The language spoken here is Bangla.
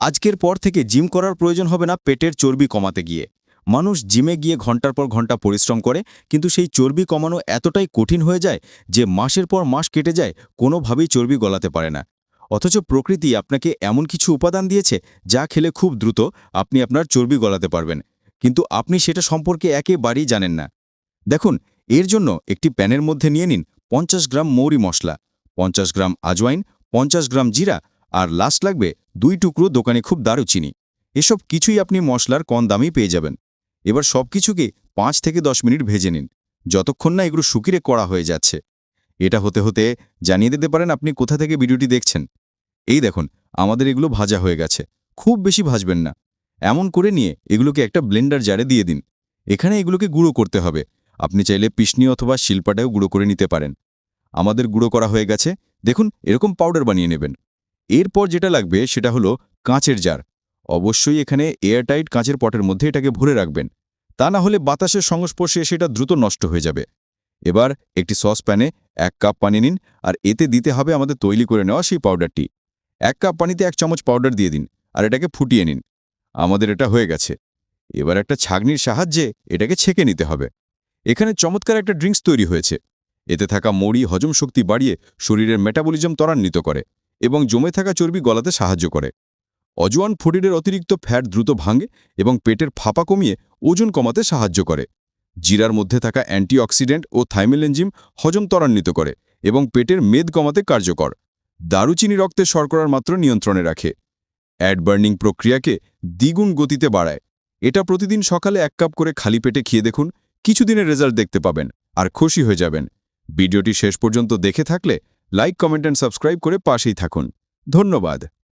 আজকের পর থেকে জিম করার প্রয়োজন হবে না পেটের চর্বি কমাতে গিয়ে। মানুষ জিমে গিয়ে ঘণ্টার পর ঘণ্টা পরিশ্রম করে, কিন্তু সেই চর্বি কমানো এতটাই কঠিন হয়ে যায় যে মাসের পর মাস কেটে যায়, কোনোভাবেই চর্বি গলাতে পারে না। অথচ প্রকৃতি আপনাকে এমন কিছু উপাদান দিয়েছে যা খেলে খুব দ্রুত আপনি আপনার চর্বি গলাতে পারবেন। কিন্তু আপনি সেটা সম্পর্কে একেবারেই জানেন না। দেখুন, এর জন্য একটি প্যানের মধ্যে নিয়ে নিন পঞ্চাশ গ্রাম মৌরি মশলা, পঞ্চাশ গ্রাম আজওয়াইন, পঞ্চাশ গ্রাম জিরা আর লাস্ট লাগবে দুই টুকরো দোকানে খুব দারুচিনি। এসব কিছুই আপনি মশলার কম দামেই পেয়ে যাবেন। এবার সব কিছুকে পাঁচ থেকে দশ মিনিট ভেজে নিন। যতক্ষণ না এগুলো শুকিয়ে করা হয়ে যাচ্ছে। এটা হতে হতে জানিয়ে দিতে পারেন আপনি কোথা থেকে ভিডিওটি দেখছেন। এই দেখুন, আমাদের এগুলো ভাজা হয়ে গেছে। খুব বেশি ভাজবেন না। এমন করে নিয়ে এগুলোকে একটা ব্লেন্ডার জারে দিয়ে দিন। এখানে এগুলোকে গুঁড়ো করতে হবে। আপনি চাইলে পিসনি অথবা শিল্পাটাও গুঁড়ো করে নিতে পারেন। আমাদের গুঁড়ো করা হয়ে গেছে। দেখুন, এরকম পাউডার বানিয়ে নেবেন। এরপর যেটা লাগবে সেটা হলো কাঁচের জার। অবশ্যই এখানে এয়ারটাইট কাঁচের পটের মধ্যে এটাকে ভরে রাখবেন। তা না হলে বাতাসের সংস্পর্শে এসে এটা দ্রুত নষ্ট হয়ে যাবে। এবার একটি সসপ্যানে এক কাপ পানি নিন আর এতে দিতে হবে আমাদের তৈরি করে নেওয়া সেই পাউডারটি। এক কাপ পানিতে এক চামচ পাউডার দিয়ে দিন আর এটাকে ফুটিয়ে নিন। আমাদের এটা হয়ে গেছে। এবার একটা ছাগনির সাহায্যে এটাকে ছেঁকে নিতে হবে। এখানে চমৎকার একটা ড্রিঙ্কস তৈরি হয়েছে। এতে থাকা মড়ি হজম শক্তি বাড়িয়ে শরীরের মেটাবলিজম ত্বরান্বিত করে। এবং জমে থাকা চর্বি গলাতে সাহায্য করে। অজওয়ান ফোডিডের অতিরিক্ত ফ্যাট দ্রুত ভাঙে এবং পেটের ফাঁপা কমিয়ে ওজন কমাতে সাহায্য করে। জিরার মধ্যে থাকা অ্যান্টিঅক্সিডেন্ট ও থাইমেলেনজিম হজম ত্বরান্বিত করে এবং পেটের মেদ কমাতে কার্যকর। দারুচিনি রক্তে শর্করার মাত্র নিয়ন্ত্রণে রাখে। অ্যাড বার্নিং প্রক্রিয়াকে দ্বিগুণ গতিতে বাড়ায়। এটা প্রতিদিন সকালে এক কাপ করে খালি পেটে খেয়ে দেখুন, কিছুদিনের রেজাল্ট দেখতে পাবেন আর খুশি হয়ে যাবেন। ভিডিওটি শেষ পর্যন্ত দেখে থাকলে লাইক কমেন্ট অ্যান্ড সাবস্ক্রাইব করে পাশেই থাকুন। ধন্যবাদ।